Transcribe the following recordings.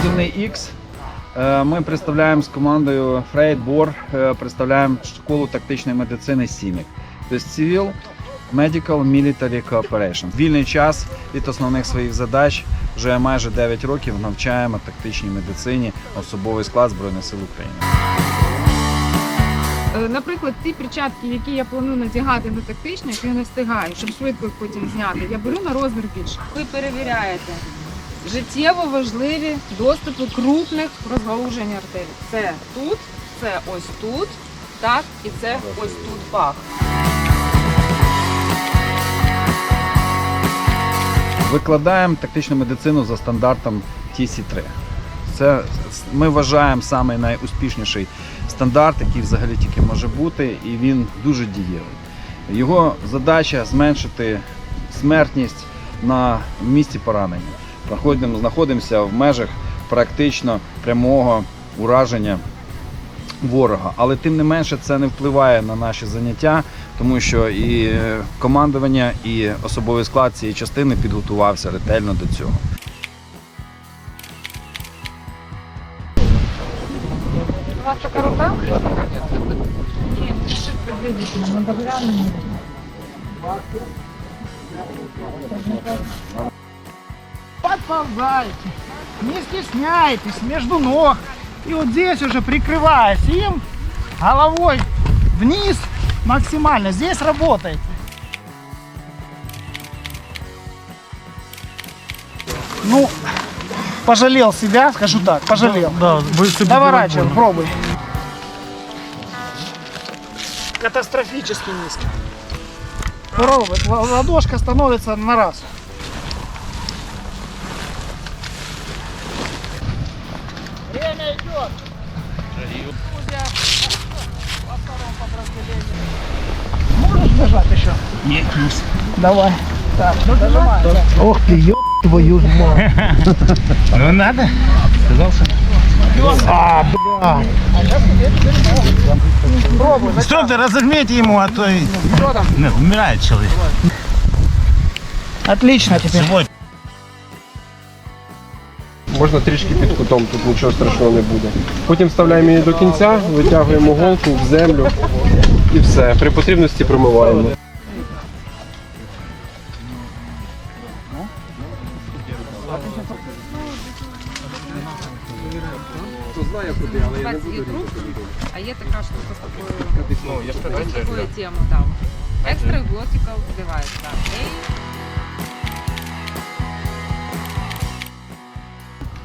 Позивний X. Е, Ми представляємо з командою Фрейд Бор, представляємо школу тактичної медицини СІМІК. Тобто Civil Medical Military Cooperation. Вільний час від основних своїх задач вже майже 9 років навчаємо тактичній медицині особовий склад Збройних сил України. Е, Наприклад, ті перчатки, які я планую надягати на тактичні, які я не встигаю, щоб швидко їх потім зняти, я беру на розмір більше. Ви перевіряєте життєво важливі доступи крупних розгалужень артерій. Це тут, це ось тут, так, і це ось тут пах. Викладаємо тактичну медицину за стандартом TC3. Це ми вважаємо самий найуспішніший стандарт, який взагалі тільки може бути, і він дуже дієвий. Його задача зменшити смертність на місці поранення. Знаходимося в межах практично прямого ураження ворога. Але тим не менше це не впливає на наші заняття, тому що і е, командування, і особовий склад цієї частини підготувався ретельно до цього. У вас така рука? Подползайте, не стесняйтесь, между ног. И вот здесь уже прикрываясь им, головой вниз максимально. Здесь работайте. Ну, пожалел себя, скажу так, пожалел. Да, Доворачивай, делать пробуй. Катастрофически низко. Пробуй, ладошка становится на раз. Время идет. Можешь бежать еще? Нет, Давай. Так, дожимай. Ох ты, ё твою мать. Ну надо. Сказался. А, бля. Пробуй. Что ты разогните ему, а то и... Нет, умирает человек. Отлично теперь. Сегодня. Можна трішки під кутом, тут нічого страшного не буде. Потім вставляємо її до кінця, витягуємо голку в землю і все. При потрібності промиваємо. У вас є трубки, а є така штука з такою, такою темою, там. Extra glotical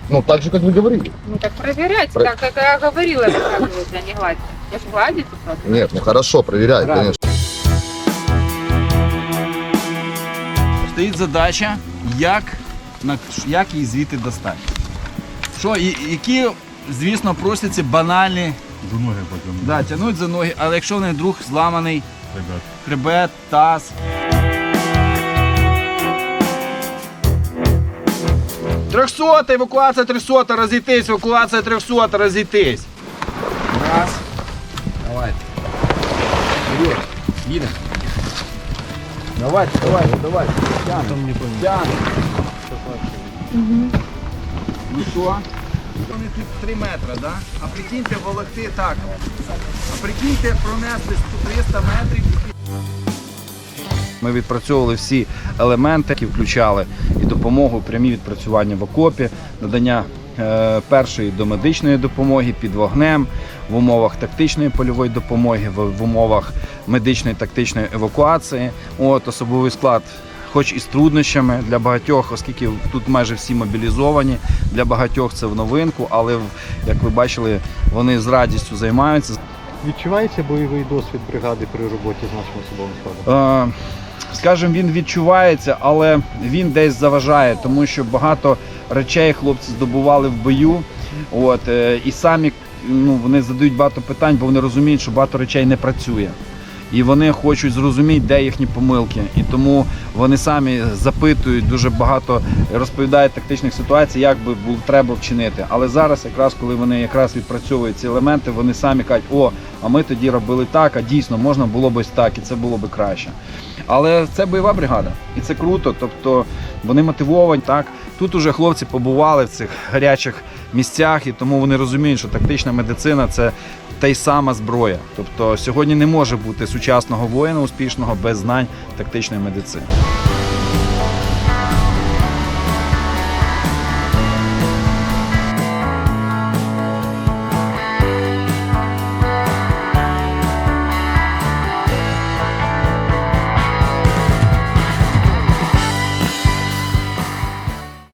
Ну, так же, как вы говорили. Ну так проверяйте, Про- так как я говорила, заказывайте, а не гладьте. Я же гладите просто. Нет, ну хорошо, проверяй, конечно. Стоїть задача, як, на- як її звідти достати. Що, і, які, звісно, просяться банальні До ноги потом. да, тягнуть за ноги, але якщо в них друг зламаний Ребят. хребет, таз. Трьохсота, евакуація трьохсота, розійтись, евакуація трьохсота, розійтись. Раз. Давайте. Вперед. Їдемо. Давайте, давайте, давайте. Тягнемо. Тягнемо. Ну що? Вони тут 3 метри, да? А прикиньте, волокти так. А прикиньте, пронести 300 метрів. Ми відпрацьовували всі елементи, які включали і допомогу, прямі відпрацювання в окопі, надання е, першої домедичної допомоги під вогнем, в умовах тактичної польової допомоги, в, в умовах медичної тактичної евакуації. От особовий склад. Хоч і з труднощами для багатьох, оскільки тут майже всі мобілізовані, для багатьох це в новинку, але як ви бачили, вони з радістю займаються. Відчувається бойовий досвід бригади при роботі з нашим особовим складом? Скажімо, він відчувається, але він десь заважає, тому що багато речей хлопці здобували в бою. От, е, і самі ну, вони задають багато питань, бо вони розуміють, що багато речей не працює. І вони хочуть зрозуміти, де їхні помилки. І тому вони самі запитують дуже багато, розповідають тактичних ситуацій, як би було треба вчинити. Але зараз, якраз коли вони якраз відпрацьовують ці елементи, вони самі кажуть, о, а ми тоді робили так, а дійсно можна було б ось так, і це було б краще. Але це бойова бригада, і це круто. Тобто Вони мотивовані. Так тут уже хлопці побували в цих гарячих місцях, і тому вони розуміють, що тактична медицина це та й сама зброя. Тобто сьогодні не може бути сучасного воїна успішного без знань тактичної медицини.